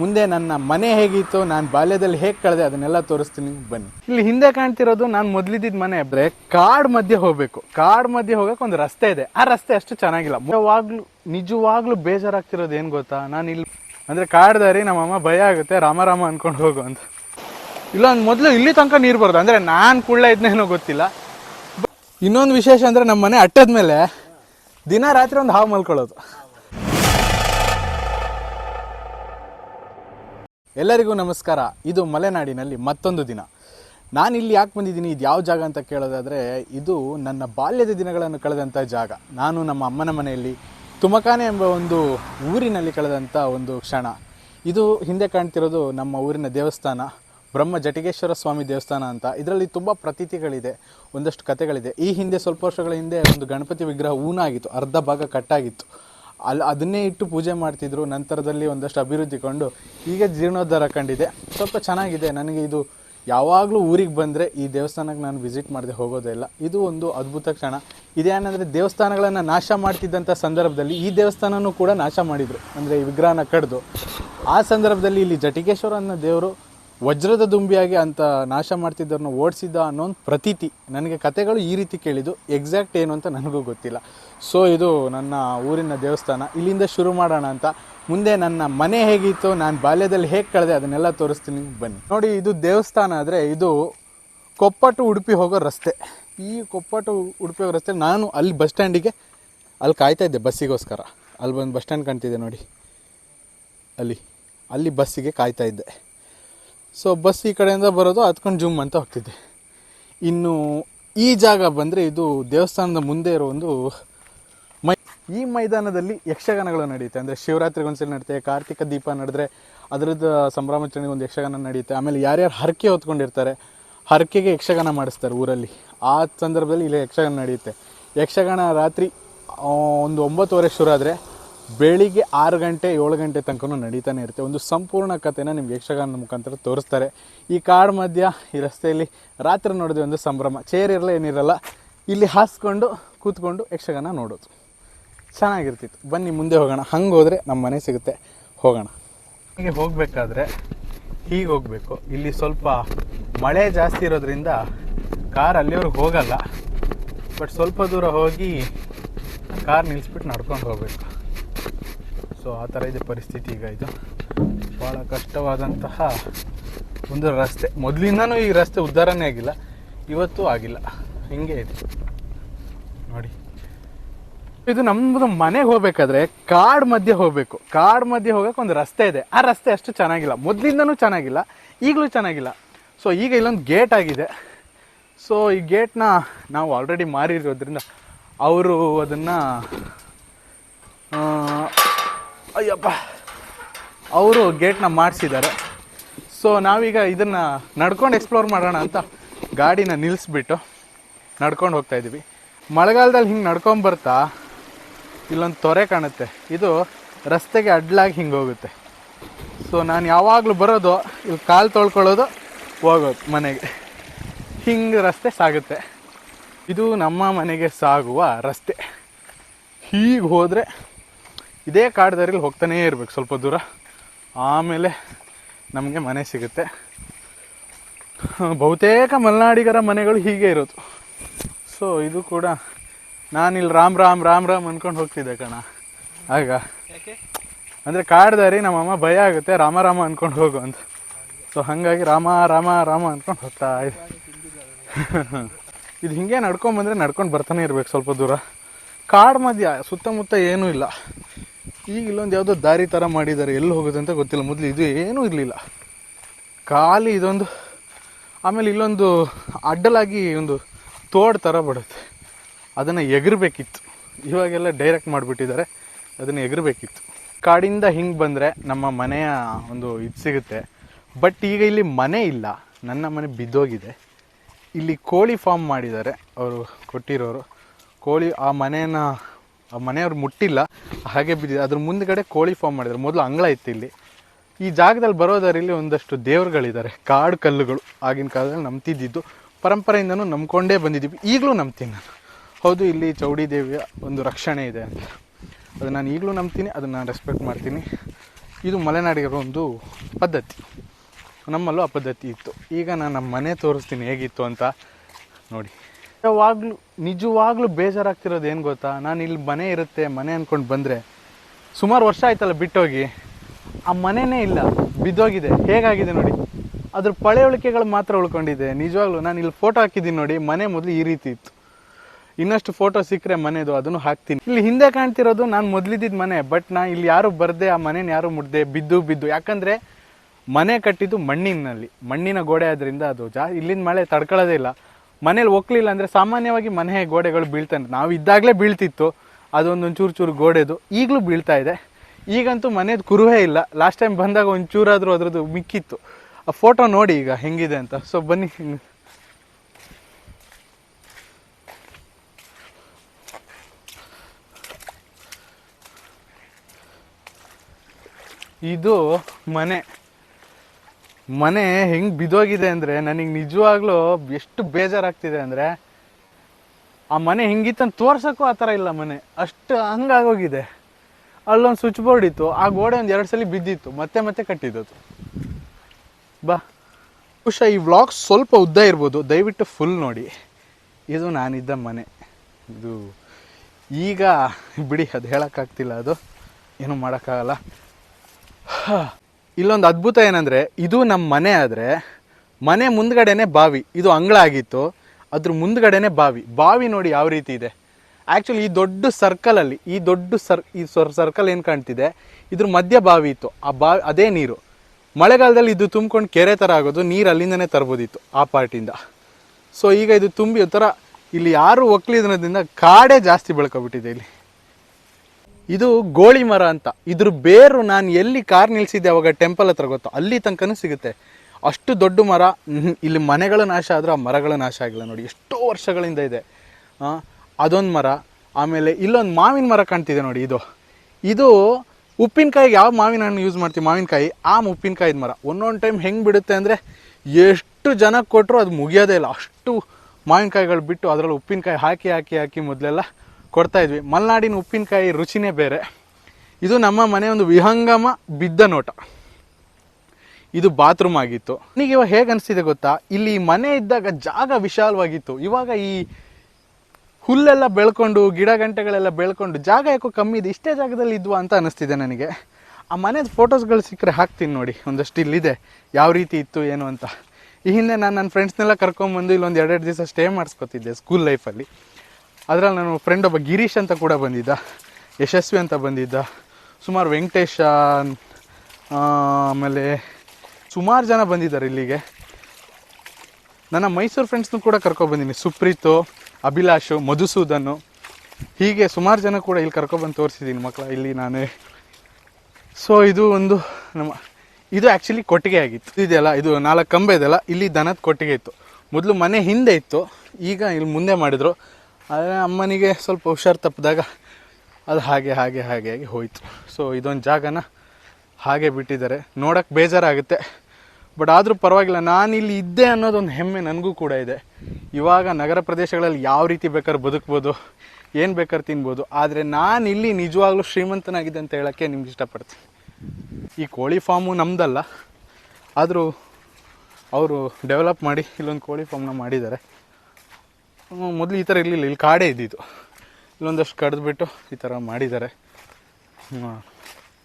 ಮುಂದೆ ನನ್ನ ಮನೆ ಹೇಗಿತ್ತು, ನಾನು ಬಾಲ್ಯದಲ್ಲಿ ಹೇಗೆ ಕಳೆದೆ, ಅದನ್ನೆಲ್ಲ ತೋರಿಸ್ತೀನಿ. ಬನ್ನಿ. ಇಲ್ಲಿ ಹಿಂದೆ ಕಾಣ್ತಿರೋದು ನಾನು ಮೊದಲಿದ್ದ ಮನೆ. ಅಂದ್ರೆ ಕಾಡ್ ಮಧ್ಯೆ ಹೋಗ್ಬೇಕು. ಕಾಡ್ ಮಧ್ಯೆ ಹೋಗಕ್ಕೆ ಒಂದು ರಸ್ತೆ ಇದೆ. ಆ ರಸ್ತೆ ಅಷ್ಟು ಚೆನ್ನಾಗಿಲ್ಲ. ನಿಜವಾಗ್ಲೂ ನಿಜವಾಗ್ಲೂ ಬೇಜಾರಾಗ್ತಿರೋದು ಏನು ಗೊತ್ತಾ? ನಾನು ಇಲ್ಲಿ, ಅಂದ್ರೆ ಕಾಡ್ ದಾರಿ ನಮ್ಮಮ್ಮ ಭಯ ಆಗುತ್ತೆ, ರಾಮ ರಾಮ ಅನ್ಕೊಂಡು ಹೋಗು ಅಂತ. ಇಲ್ಲ ಮೊದಲು ಇಲ್ಲಿ ತನಕ ನೀರು ಬರೋದು, ಅಂದ್ರೆ ನಾನು ಕುಳ್ಳ ಇದ್ನೇನೋ ಗೊತ್ತಿಲ್ಲ. ಇನ್ನೊಂದು ವಿಶೇಷ ಅಂದ್ರೆ ನಮ್ಮ ಮನೆ ಅಟ್ಟದ ಮೇಲೆ ದಿನ ರಾತ್ರಿ ಒಂದು ಹಾವು ಮಲ್ಕೊಳ್ಳೋದು. ಎಲ್ಲರಿಗೂ ನಮಸ್ಕಾರ. ಇದು ಮಲೆನಾಡಿನಲ್ಲಿ ಮತ್ತೊಂದು ದಿನ. ನಾನು ಇಲ್ಲಿ ಯಾಕೆ ಬಂದಿದ್ದೀನಿ, ಇದು ಯಾವ ಜಾಗ ಅಂತ ಕೇಳೋದಾದರೆ, ಇದು ನನ್ನ ಬಾಲ್ಯದ ದಿನಗಳನ್ನು ಕಳೆದಂಥ ಜಾಗ. ನಾನು ನಮ್ಮ ಅಮ್ಮನ ಮನೆಯಲ್ಲಿ ತುಮಕಾನೆ ಎಂಬ ಒಂದು ಊರಿನಲ್ಲಿ ಕಳೆದಂಥ ಒಂದು ಕ್ಷಣ. ಇದು ಹಿಂದೆ ಕಾಣ್ತಿರೋದು ನಮ್ಮ ಊರಿನ ದೇವಸ್ಥಾನ, ಬ್ರಹ್ಮ ಜಟಿಗೇಶ್ವರ ಸ್ವಾಮಿ ದೇವಸ್ಥಾನ ಅಂತ. ಇದರಲ್ಲಿ ತುಂಬ ಪ್ರತೀತಿಗಳಿದೆ, ಒಂದಷ್ಟು ಕಥೆಗಳಿದೆ. ಈ ಹಿಂದೆ ಸ್ವಲ್ಪ ವರ್ಷಗಳ ಹಿಂದೆ ಒಂದು ಗಣಪತಿ ವಿಗ್ರಹ ಊನಾಗಿತ್ತು, ಅರ್ಧ ಭಾಗ ಕಟ್ಟಾಗಿತ್ತು. ಅಲ್ಲಿ ಅದನ್ನೇ ಇಟ್ಟು ಪೂಜೆ ಮಾಡ್ತಿದ್ರು, ನಂತರದಲ್ಲಿ ಒಂದಷ್ಟು ಅಭಿವೃದ್ಧಿ ಕೊಂಡು ಈಗ ಜೀರ್ಣೋದ್ಧಾರ ಕಂಡಿದೆ. ಸ್ವಲ್ಪ ಚೆನ್ನಾಗಿದೆ. ನನಗೆ ಇದು ಯಾವಾಗಲೂ ಊರಿಗೆ ಬಂದರೆ ಈ ದೇವಸ್ಥಾನಕ್ಕೆ ನಾನು ವಿಸಿಟ್ ಮಾಡದೆ ಹೋಗೋದೇ ಇಲ್ಲ. ಇದು ಒಂದು ಅದ್ಭುತ ಕ್ಷಣ. ಇದೇನಂದರೆ ದೇವಸ್ಥಾನಗಳನ್ನು ನಾಶ ಮಾಡ್ತಿದ್ದಂಥ ಸಂದರ್ಭದಲ್ಲಿ ಈ ದೇವಸ್ಥಾನವೂ ಕೂಡ ನಾಶ ಮಾಡಿದರು. ಅಂದರೆ ಈ ವಿಗ್ರಹನ ಕಡಿದು. ಆ ಸಂದರ್ಭದಲ್ಲಿ ಇಲ್ಲಿ ಜಟಿಕೇಶ್ವರ ಅನ್ನೋ ದೇವರು ವಜ್ರದ ದುಂಬಿಯಾಗಿ ಅಂತ ನಾಶ ಮಾಡ್ತಿದ್ದವ್ರನ್ನ ಓಡಿಸಿದ್ದ ಅನ್ನೋ ಒಂದು ಪ್ರತೀತಿ. ನನಗೆ ಕತೆಗಳು ಈ ರೀತಿ ಕೇಳಿದ್ದು ಎಕ್ಸಾಕ್ಟ್ ಏನು ಅಂತ ನನಗೂ ಗೊತ್ತಿಲ್ಲ. ಸೊ ಇದು ನನ್ನ ಊರಿನ ದೇವಸ್ಥಾನ. ಇಲ್ಲಿಂದ ಶುರು ಮಾಡೋಣ ಅಂತ. ಮುಂದೆ ನನ್ನ ಮನೆ ಹೇಗಿತ್ತು, ನಾನು ಬಾಲ್ಯದಲ್ಲಿ ಹೇಗೆ ಕಳೆದೆ, ಅದನ್ನೆಲ್ಲ ತೋರಿಸ್ತೀನಿ. ಬನ್ನಿ. ನೋಡಿ, ಇದು ದೇವಸ್ಥಾನ ಆದರೆ ಇದು ಕೊಪ್ಪಟ್ಟು ಉಡುಪಿ ಹೋಗೋ ರಸ್ತೆ. ಈ ಕೊಪ್ಪಟ್ಟು ಉಡುಪಿ ಹೋಗೋ ರಸ್ತೆ ನಾನು ಅಲ್ಲಿ ಬಸ್ ಸ್ಟ್ಯಾಂಡಿಗೆ, ಅಲ್ಲಿ ಕಾಯ್ತಾ ಇದ್ದೆ ಬಸ್ಸಿಗೋಸ್ಕರ. ಅಲ್ಲಿ ಬಂದು ಬಸ್ ಸ್ಟ್ಯಾಂಡ್ ಕಾಣ್ತಿದೆ ನೋಡಿ. ಅಲ್ಲಿ ಅಲ್ಲಿ ಬಸ್ಸಿಗೆ ಕಾಯ್ತಾ ಇದ್ದೆ. ಸೊ ಬಸ್ ಈ ಕಡೆಯಿಂದ ಬರೋದು ಹತ್ಕೊಂಡು ಜುಮ್ ಅಂತ ಹೋಗ್ತಿದ್ದೆ. ಇನ್ನು ಈ ಜಾಗ ಬಂದರೆ ಇದು ದೇವಸ್ಥಾನದ ಮುಂದೆ ಇರೋ ಒಂದು ಮೈ, ಈ ಮೈದಾನದಲ್ಲಿ ಯಕ್ಷಗಾನಗಳು ನಡೆಯುತ್ತೆ. ಅಂದರೆ ಶಿವರಾತ್ರಿಗೆ ಒಂದ್ಸಲ ನಡೆಯುತ್ತೆ, ಕಾರ್ತಿಕ ದೀಪ ನಡೆದ್ರೆ ಅದರದ್ದು ಸಂಭ್ರಮಾಚರಣೆಗೆ ಒಂದು ಯಕ್ಷಗಾನ ನಡೆಯುತ್ತೆ. ಆಮೇಲೆ ಯಾರ್ಯಾರು ಹರಕೆ ಹೊತ್ಕೊಂಡಿರ್ತಾರೆ, ಹರಕೆಗೆ ಯಕ್ಷಗಾನ ಮಾಡಿಸ್ತಾರೆ ಊರಲ್ಲಿ. ಆ ಸಂದರ್ಭದಲ್ಲಿ ಇಲ್ಲಿ ಯಕ್ಷಗಾನ ನಡೆಯುತ್ತೆ. ಯಕ್ಷಗಾನ ರಾತ್ರಿ ಒಂದು ಒಂಬತ್ತುವರೆ ಶುರು ಆದರೆ ಬೆಳಿಗ್ಗೆ ಆರು ಗಂಟೆ, ಏಳು ಗಂಟೆ ತನಕ ನಡೀತಾನೆ ಇರುತ್ತೆ. ಒಂದು ಸಂಪೂರ್ಣ ಕಥೆನ ನಿಮ್ಗೆ ಯಕ್ಷಗಾನದ ಮುಖಾಂತರ ತೋರಿಸ್ತಾರೆ. ಈ ಕಾಡು ಮಧ್ಯ ಈ ರಸ್ತೆಯಲ್ಲಿ ರಾತ್ರಿ ನೋಡಿದ್ವಿ ಒಂದು ಸಂಭ್ರಮ. ಚೇರ್ ಇರಲ್ಲ ಏನಿರಲ್ಲ, ಇಲ್ಲಿ ಹಾಸ್ಕೊಂಡು, ಕೂತ್ಕೊಂಡು ಯಕ್ಷಗಾನ ನೋಡೋದು. ಚೆನ್ನಾಗಿರ್ತಿತ್ತು. ಬನ್ನಿ, ಮುಂದೆ ಹೋಗೋಣ. ಹಂಗೆ ಹೋದರೆ ನಮ್ಮ ಮನೆ ಸಿಗುತ್ತೆ. ಹೋಗೋಣ. ಹೀಗೆ ಹೋಗಬೇಕಾದ್ರೆ ಹೀಗೆ ಹೋಗಬೇಕು. ಇಲ್ಲಿ ಸ್ವಲ್ಪ ಮಳೆ ಜಾಸ್ತಿ ಇರೋದ್ರಿಂದ ಕಾರ್ ಅಲ್ಲಿವರೆಗೆ ಹೋಗಲ್ಲ. ಬಟ್ ಸ್ವಲ್ಪ ದೂರ ಹೋಗಿ ಕಾರ್ ನಿಲ್ಲಿಸ್ಬಿಟ್ಟು ನಡ್ಕೊಂಡು ಹೋಗಬೇಕು. ಸೊ ಆ ಥರ ಇದೆ ಪರಿಸ್ಥಿತಿ ಈಗ ಇದು. ಭಾಳ ಕಷ್ಟವಾದಂತಹ ಒಂದು ರಸ್ತೆ. ಮೊದಲಿಂದನೂ ಈ ರಸ್ತೆ ಉದ್ಧಾರನೇ ಆಗಿಲ್ಲ, ಇವತ್ತೂ ಆಗಿಲ್ಲ. ಹಿಂಗೆ ಇದೆ. ನೋಡಿ. ಇದು ನಮ್ಮದು ಮನೆಗೆ ಹೋಗ್ಬೇಕಾದ್ರೆ ಕಾಡ್ ಮಧ್ಯೆ ಹೋಗಬೇಕು. ಕಾಡ್ ಮಧ್ಯೆ ಹೋಗಕ್ಕೆ ಒಂದು ರಸ್ತೆ ಇದೆ. ಆ ರಸ್ತೆ ಅಷ್ಟು ಚೆನ್ನಾಗಿಲ್ಲ. ಮೊದಲಿಂದನೂ ಚೆನ್ನಾಗಿಲ್ಲ, ಈಗಲೂ ಚೆನ್ನಾಗಿಲ್ಲ. ಸೊ ಈಗ ಇಲ್ಲೊಂದು ಗೇಟ್ ಆಗಿದೆ. ಸೊ ಈ ಗೇಟ್ನ ನಾವು ಆಲ್ರೆಡಿ ಮಾರಿರೋದ್ರಿಂದ ಅವರು ಅದನ್ನು ಅಯ್ಯಪ್ಪ. ಅವರು ಗೇಟ್ನ ಮಾಡಿಸಿದ್ದಾರೆ. ಸೊ ನಾವೀಗ ಇದನ್ನು ನಡ್ಕೊಂಡು ಎಕ್ಸ್ಪ್ಲೋರ್ ಮಾಡೋಣ ಅಂತ ಗಾಡಿನ ನಿಲ್ಲಿಸ್ಬಿಟ್ಟು ನಡ್ಕೊಂಡು ಹೋಗ್ತಾ ಇದ್ದೀವಿ. ಮಳೆಗಾಲದಲ್ಲಿ ಹಿಂಗೆ ನಡ್ಕೊಂಡು ಬರ್ತಾ ಇಲ್ಲೊಂದು ತೊರೆ ಕಾಣುತ್ತೆ. ಇದು ರಸ್ತೆಗೆ ಅಡ್ಲಾಗಿ ಹಿಂಗೆ ಹೋಗುತ್ತೆ. ಸೊ ನಾನು ಯಾವಾಗಲೂ ಬರೋದು ಇಲ್ಲಿ ಕಾಲು ತೊಳ್ಕೊಳ್ಳೋದು ಹೋಗೋದು ಮನೆಗೆ. ಹಿಂಗೆ ರಸ್ತೆ ಸಾಗುತ್ತೆ. ಇದು ನಮ್ಮ ಮನೆಗೆ ಸಾಗುವ ರಸ್ತೆ. ಹೀಗೆ ಹೋದರೆ ಇದೇ ಕಾಡ್ದಾರಿಲಿ ಹೋಗ್ತಾನೇ ಇರ್ಬೇಕು ಸ್ವಲ್ಪ ದೂರ. ಆಮೇಲೆ ನಮಗೆ ಮನೆ ಸಿಗುತ್ತೆ. ಬಹುತೇಕ ಮಲೆನಾಡಿಗರ ಮನೆಗಳು ಹೀಗೆ ಇರೋದು. ಸೊ ಇದು ಕೂಡ ನಾನಿಲ್ಲಿ ರಾಮ್ ರಾಮ್ ರಾಮ್ ರಾಮ್ ಅನ್ಕೊಂಡು ಹೋಗ್ತಿದ್ದೆ ಕಣ. ಆಗ. ಅಂದರೆ ಕಾಡ್ದಾರಿ ನಮ್ಮಮ್ಮ ಭಯ ಆಗುತ್ತೆ ರಾಮ ರಾಮ ಅನ್ಕೊಂಡು ಹೋಗು ಅಂತ. ಸೊ ಹಾಗಾಗಿ ರಾಮ ರಾಮ ರಾಮ ಅನ್ಕೊಂಡು ಹೋಗ್ತಾ ಇದೆ. ಇದು ಹಿಂಗೆ ನಡ್ಕೊಂಬಂದರೆ ನಡ್ಕೊಂಡು ಬರ್ತಾನೆ ಇರ್ಬೇಕು ಸ್ವಲ್ಪ ದೂರ. ಕಾಡು ಮಧ್ಯ ಸುತ್ತಮುತ್ತ ಏನೂ ಇಲ್ಲ. ಈಗ ಇಲ್ಲೊಂದು ಯಾವುದೋ ದಾರಿ ಥರ ಮಾಡಿದ್ದಾರೆ. ಎಲ್ಲಿ ಹೋಗೋದು ಅಂತ ಗೊತ್ತಿಲ್ಲ. ಮೊದಲು ಇದು ಏನೂ ಇರಲಿಲ್ಲ. ಖಾಲಿ ಇದೊಂದು, ಆಮೇಲೆ ಇಲ್ಲೊಂದು ಅಡ್ಡಲಾಗಿ ಒಂದು ತೋಡ್ ಥರ ಬರುತ್ತೆ. ಅದನ್ನು ಎಗರಬೇಕಿತ್ತು. ಇವಾಗೆಲ್ಲ ಡೈರೆಕ್ಟ್ ಮಾಡಿಬಿಟ್ಟಿದ್ದಾರೆ. ಅದನ್ನು ಎಗರಬೇಕಿತ್ತು. ಕಾಡಿಂದ ಹಿಂಗೆ ಬಂದರೆ ನಮ್ಮ ಮನೆಯ ಒಂದು ಇದು ಸಿಗುತ್ತೆ. ಬಟ್ ಈಗ ಇಲ್ಲಿ ಮನೆ ಇಲ್ಲ. ನನ್ನ ಮನೆ ಬಿದ್ದೋಗಿದೆ. ಇಲ್ಲಿ ಕೋಳಿ ಫಾರ್ಮ್ ಮಾಡಿದ್ದಾರೆ. ಅವರು ಕೊಟ್ಟಿರೋರು. ಕೋಳಿ ಆ ಮನೆನ ಆ ಮನೆಯವ್ರು ಮುಟ್ಟಿಲ್ಲ, ಹಾಗೆ ಬಿದ್ದಿದೆ. ಅದ್ರ ಮುಂದ್ಗಡೆ ಕೋಳಿ ಫಾರ್ಮ್ ಮಾಡಿದ್ರು. ಮೊದಲು ಅಂಗಳ ಇತ್ತು ಇಲ್ಲಿ. ಈ ಜಾಗದಲ್ಲಿ ಬರೋದರಲ್ಲಿ ಒಂದಷ್ಟು ದೇವ್ರುಗಳಿದ್ದಾರೆ. ಕಾಡು ಕಲ್ಲುಗಳು ಆಗಿನ ಕಾಲದಲ್ಲಿ ನಂಬ್ತಿದ್ದಿದ್ದು. ಪರಂಪರೆಯಿಂದನೂ ನಂಬ್ಕೊಂಡೇ ಬಂದಿದ್ದೀವಿ. ಈಗಲೂ ನಂಬ್ತೀನಿ ನಾನು. ಹೌದು, ಇಲ್ಲಿ ಚೌಡಿ ದೇವಿಯ ಒಂದು ರಕ್ಷಣೆ ಇದೆ ಅಂತ. ಅದು ನಾನು ಈಗಲೂ ನಂಬ್ತೀನಿ ಅದನ್ನು ನಾನು ರೆಸ್ಪೆಕ್ಟ್ ಮಾಡ್ತೀನಿ. ಇದು ಮಲೆನಾಡಿಗರ ಒಂದು ಪದ್ಧತಿ. ನಮ್ಮಲ್ಲೂ ಆ ಪದ್ಧತಿ ಇತ್ತು. ಈಗ ನಾನು ನಮ್ಮ ಮನೆ ತೋರಿಸ್ತೀನಿ ಹೇಗಿತ್ತು ಅಂತ ನೋಡಿ. ಯಾವಾಗಲೂ ನಿಜವಾಗ್ಲೂ ಬೇಜಾರಾಗ್ತಿರೋದು ಏನು ಗೊತ್ತಾ? ನಾನು ಇಲ್ಲಿ ಮನೆ ಇರುತ್ತೆ, ಮನೆ ಅಂದ್ಕೊಂಡು ಬಂದರೆ. ಸುಮಾರು ವರ್ಷ ಆಯ್ತಲ್ಲ ಬಿಟ್ಟೋಗಿ. ಆ ಮನೆನೇ ಇಲ್ಲ, ಬಿದ್ದೋಗಿದೆ. ಹೇಗಾಗಿದೆ ನೋಡಿ? ಅದ್ರ ಪಳೆಯುಳಿಕೆಗಳು ಮಾತ್ರ ಉಳ್ಕೊಂಡಿದೆ. ನಿಜವಾಗ್ಲೂ ನಾನು ಇಲ್ಲಿ ಫೋಟೋ ಹಾಕಿದ್ದೀನಿ ನೋಡಿ, ಮನೆ ಮೊದಲು ಈ ರೀತಿ ಇತ್ತು. ಇನ್ನಷ್ಟು ಫೋಟೋ ಸಿಕ್ಕರೆ ಮನೆದು, ಅದನ್ನು ಹಾಕ್ತೀನಿ. ಇಲ್ಲಿ ಹಿಂದೆ ಕಾಣ್ತಿರೋದು ನಾನು ಮೊದಲಿದ್ದಿದ್ದ ಮನೆ ಬಟ್ ನಾ ಇಲ್ಲಿ ಯಾರು ಬರದೆ, ಆ ಮನೇನ ಯಾರು ಮುಡ್ದೆ ಬಿದ್ದು ಬಿದ್ದು. ಯಾಕಂದರೆ ಮನೆ ಕಟ್ಟಿದ್ದು ಮಣ್ಣಿನಲ್ಲಿ. ಮಣ್ಣಿನ ಗೋಡೆ ಆದ್ರಿಂದ ಅದು ಜಾ ಇಲ್ಲಿಂದ ಮಳೆ ತಡ್ಕೊಳ್ಳೋದೇ ಇಲ್ಲ. ಮನೇಲಿ ಒಕ್ಲಿಲ್ಲ ಅಂದರೆ ಸಾಮಾನ್ಯವಾಗಿ ಮನೆ ಗೋಡೆಗಳು ಬೀಳ್ತಾನೆ ನಾವು ಇದ್ದಾಗಲೇ ಬೀಳ್ತಿತ್ತು, ಅದೊಂದು ಒಂಚೂರು ಚೂರು ಗೋಡೆದು. ಈಗಲೂ ಬೀಳ್ತಾ ಇದೆ. ಈಗಂತೂ ಮನೇದು ಕುರುವೇ ಇಲ್ಲ. ಲಾಸ್ಟ್ ಟೈಮ್ ಬಂದಾಗ ಒಂಚೂರಾದರೂ ಚೂರಾದರೂ ಅದ್ರದ್ದು ಮಿಕ್ಕಿತ್ತು. ಆ ಫೋಟೋ ನೋಡಿ ಈಗ ಹೆಂಗಿದೆ ಅಂತ. ಸೊ ಬನ್ನಿ. ಇದು ಮನೆ. ಮನೆ ಹೆಂಗ್ ಬಿದೋಗಿದೆ ಅಂದ್ರೆ ನನಗೆ ನಿಜವಾಗ್ಲೂ ಎಷ್ಟು ಬೇಜಾರಾಗ್ತಿದೆ ಅಂದ್ರೆ ಆ ಮನೆ ಹೆಂಗಿತ್ತಂತ ತೋರ್ಸಕ್ಕೂ ಆ ಥರ ಇಲ್ಲ ಮನೆ. ಅಷ್ಟು ಹಂಗಾಗೋಗಿದೆ. ಅಲ್ಲೊಂದು ಸ್ವಿಚ್ ಬೋರ್ಡ್ ಇತ್ತು. ಆ ಗೋಡೆ ಒಂದು ಎರಡು ಸಲ ಬಿದ್ದಿತ್ತು. ಮತ್ತೆ ಮತ್ತೆ ಕಟ್ಟಿದ್ದು ಬಾ. ಬಹುಶಃ ಈ ವ್ಲಾಗ್ ಸ್ವಲ್ಪ ಉದ್ದ ಇರ್ಬೋದು. ದಯವಿಟ್ಟು ಫುಲ್ ನೋಡಿ. ಇದು ನಾನಿದ್ದ ಮನೆ. ಇದು ಈಗ, ಬಿಡಿ, ಅದು ಹೇಳೋಕ್ಕಾಗ್ತಿಲ್ಲ ಅದು. ಏನೂ ಮಾಡೋಕ್ಕಾಗಲ್ಲ. ಇಲ್ಲೊಂದು ಅದ್ಭುತ ಏನಂದರೆ, ಇದು ನಮ್ಮ ಮನೆ ಆದರೆ, ಮನೆ ಮುಂದ್ಗಡೆನೆ ಬಾವಿ, ಇದು ಅಂಗಳ ಆಗಿತ್ತು, ಅದ್ರ ಮುಂದ್ಗಡೆನೆ ಬಾವಿ. ಬಾವಿ ನೋಡಿ ಯಾವ ರೀತಿ ಇದೆ? ಆ್ಯಕ್ಚುಲಿ ಈ ದೊಡ್ಡ ಸರ್ಕಲಲ್ಲಿ ಈ ದೊಡ್ಡ ಸರ್ ಈ ಸರ್ಕಲ್ ಏನು ಕಾಣ್ತಿದೆ? ಇದ್ರ ಮಧ್ಯ ಬಾವಿ ಇತ್ತು. ಆ ಬಾವಿ ಅದೇ ನೀರು. ಮಳೆಗಾಲದಲ್ಲಿ ಇದು ತುಂಬ್ಕೊಂಡು ಕೆರೆ ಥರ ಆಗೋದು, ನೀರು ಅಲ್ಲಿಂದನೇ ತರ್ಬೋದಿತ್ತು, ಆ ಪಾರ್ಟಿಂದ. ಸೊ ಈಗ ಇದು ತುಂಬಿ, ಒಂಥರ ಇಲ್ಲಿ ಯಾರು ಒಕ್ಕಲಿದ್ರಿಂದ ಕಾಡೇ ಜಾಸ್ತಿ ಬೆಳ್ಕೊಬಿಟ್ಟಿದೆ ಇಲ್ಲಿ. ಇದು ಗೋಳಿ ಮರ ಅಂತ. ಇದ್ರ ಬೇರು ನಾನು ಎಲ್ಲಿ ಕಾರ್ ನಿಲ್ಸಿದ್ದೆ ಅವಾಗ ಟೆಂಪಲ್ ಹತ್ರ ಗೊತ್ತು? ಅಲ್ಲಿ ತನಕನೂ ಸಿಗುತ್ತೆ. ಅಷ್ಟು ದೊಡ್ಡ ಮರ ಇಲ್ಲಿ ಮನೆಗಳು ನಾಶ ಆದರೆ ಆ ಮರಗಳು ನಾಶ ಆಗಿಲ್ಲ ನೋಡಿ, ಎಷ್ಟೋ ವರ್ಷಗಳಿಂದ ಇದೆ. ಅದೊಂದು ಮರ, ಆಮೇಲೆ ಇಲ್ಲೊಂದು ಮಾವಿನ ಮರ ಕಾಣ್ತಿದೆ ನೋಡಿ, ಇದು. ಇದು ಉಪ್ಪಿನಕಾಯಿಗೆ ಯಾವ ಮಾವಿನ ಹಣ್ಣು ಯೂಸ್ ಮಾಡ್ತೀವಿ? ಮಾವಿನಕಾಯಿ, ಆ ಉಪ್ಪಿನಕಾಯಿದ ಮರ. ಒಂದೊಂದು ಟೈಮ್ ಹೆಂಗೆ ಬಿಡುತ್ತೆ ಅಂದರೆ ಎಷ್ಟು ಜನಕ್ಕೆ ಕೊಟ್ಟರು ಅದು ಮುಗಿಯೋದೇ ಇಲ್ಲ. ಅಷ್ಟು ಮಾವಿನಕಾಯಿಗಳು ಬಿಟ್ಟು ಅದರಲ್ಲಿ ಉಪ್ಪಿನಕಾಯಿ ಹಾಕಿ ಹಾಕಿ ಹಾಕಿ ಮೊದಲೆಲ್ಲ ಕೊಡ್ತಾ ಇದ್ವಿ. ಮಲೆನಾಡಿನ ಉಪ್ಪಿನಕಾಯಿ ರುಚಿನೇ ಬೇರೆ. ಇದು ನಮ್ಮ ಮನೆ ಒಂದು ವಿಹಂಗಮ ಬಿದ್ದ ನೋಟ. ಇದು ಬಾತ್ರೂಮ್ ಆಗಿತ್ತು. ನನಗೆ ಇವಾಗ ಹೇಗೆ ಅನಿಸ್ತಿದೆ ಗೊತ್ತಾ? ಇಲ್ಲಿ ಮನೆ ಇದ್ದಾಗ ಜಾಗ ವಿಶಾಲವಾಗಿತ್ತು. ಇವಾಗ ಈ ಹುಲ್ಲೆಲ್ಲ ಬೆಳ್ಕೊಂಡು, ಗಿಡ ಗಂಟೆಗಳೆಲ್ಲ ಬೆಳ್ಕೊಂಡು ಜಾಗ ಯಾಕೋ ಕಮ್ಮಿ ಇದೆ, ಇಷ್ಟೇ ಜಾಗದಲ್ಲಿ ಇದ್ವಾ ಅಂತ ಅನಿಸ್ತಿದೆ ನನಗೆ. ಆ ಮನೆದು ಫೋಟೋಸ್ಗಳು ಸಿಕ್ಕರೆ ಹಾಕ್ತೀನಿ ನೋಡಿ. ಒಂದಷ್ಟು ಇಲ್ಲಿದೆ. ಯಾವ ರೀತಿ ಇತ್ತು, ಏನು ಅಂತ. ಈ ಹಿಂದೆ ನಾನು ನನ್ನ ಫ್ರೆಂಡ್ಸ್ನೆಲ್ಲ ಕರ್ಕೊಂಬಂದು ಇಲ್ಲೊಂದು ಎರಡೆರಡು ದಿವಸ ಸ್ಟೇ ಮಾಡಿಸ್ಕೊತಿದ್ದೆ ಸ್ಕೂಲ್ ಲೈಫಲ್ಲಿ ಅದರಲ್ಲಿ ನನ್ನ ಫ್ರೆಂಡ್ ಒಬ್ಬ ಗಿರೀಶ್ ಅಂತ ಕೂಡ ಬಂದಿದ್ದ, ಯಶಸ್ವಿ ಅಂತ ಬಂದಿದ್ದ, ಸುಮಾರು ವೆಂಕಟೇಶ ಆಮೇಲೆ ಸುಮಾರು ಜನ ಬಂದಿದ್ದಾರೆ ಇಲ್ಲಿಗೆ. ನನ್ನ ಮೈಸೂರು ಫ್ರೆಂಡ್ಸ್ನು ಕೂಡ ಕರ್ಕೊಬಂದಿನಿ ಸುಪ್ರೀತು, ಅಭಿಲಾಷು ಮಧುಸೂದನ್ನು ಹೀಗೆ ಸುಮಾರು ಜನ ಕೂಡ ಇಲ್ಲಿ ಕರ್ಕೊಬಂದು ತೋರಿಸಿದ್ದೀನಿ ಮಕ್ಕಳ ಇಲ್ಲಿ ನಾನು. ಸೊ ಇದು ಒಂದು ನಮ್ಮ, ಇದು ಆ್ಯಕ್ಚುಲಿ ಕೊಟ್ಟಿಗೆ ಆಗಿತ್ತು. ಇದೆಯಲ್ಲ, ಇದು ನಾಲ್ಕು ಕಂಬ ಇದೆಯಲ್ಲ, ಇಲ್ಲಿ ದನದ ಕೊಟ್ಟಿಗೆ ಇತ್ತು. ಮೊದಲು ಮನೆ ಹಿಂದೆ ಇತ್ತು, ಈಗ ಇಲ್ಲಿ ಮುಂದೆ ಮಾಡಿದರು. ಆದರೆ ಅಮ್ಮನಿಗೆ ಸ್ವಲ್ಪ ಹುಷಾರು ತಪ್ಪಿದಾಗ ಅದು ಹಾಗೆ ಹಾಗೆ ಹಾಗೆ ಹಾಗೆ ಹೋಯಿತು. ಸೊ ಇದೊಂದು ಜಾಗನ ಹಾಗೆ ಬಿಟ್ಟಿದ್ದಾರೆ. ನೋಡೋಕ್ಕೆ ಬೇಜಾರಾಗುತ್ತೆ. ಬಟ್ ಆದರೂ ಪರವಾಗಿಲ್ಲ ನಾನು ಇಲ್ಲಿ ಇದ್ದೆ ಅನ್ನೋದೊಂದು ಹೆಮ್ಮೆ ನನಗೂ ಕೂಡ ಇದೆ. ಇವಾಗ ನಗರ ಪ್ರದೇಶಗಳಲ್ಲಿ ಯಾವ ರೀತಿ ಬೇಕಾದ್ರೆ ಬದುಕ್ಬೋದು, ಏನು ಬೇಕಾದ್ರೆ ತಿನ್ಬೋದು, ಆದರೆ ನಾನು ಇಲ್ಲಿ ನಿಜವಾಗ್ಲೂ ಶ್ರೀಮಂತನಾಗಿದೆ ಅಂತ ಹೇಳೋಕ್ಕೆ ನಿಮ್ಗೆ ಇಷ್ಟಪಡ್ತೀನಿ. ಈ ಕೋಳಿ ಫಾರ್ಮು ನಮ್ಮದಲ್ಲ ಆದರೂ ಅವರು ಡೆವಲಪ್ ಮಾಡಿ, ಇಲ್ಲೊಂದು ಕೋಳಿ ಫಾರ್ಮ್ನ ಮಾಡಿದ್ದಾರೆ. ಮೊದಲು ಈ ಥರ ಇರಲಿಲ್ಲ. ಇಲ್ಲಿ ಕಾಡೇ ಇದ್ದಿತ್ತು ಇಲ್ಲೊಂದಷ್ಟು ಕಡಿದ್ಬಿಟ್ಟು ಈ ಥರ ಮಾಡಿದ್ದಾರೆ.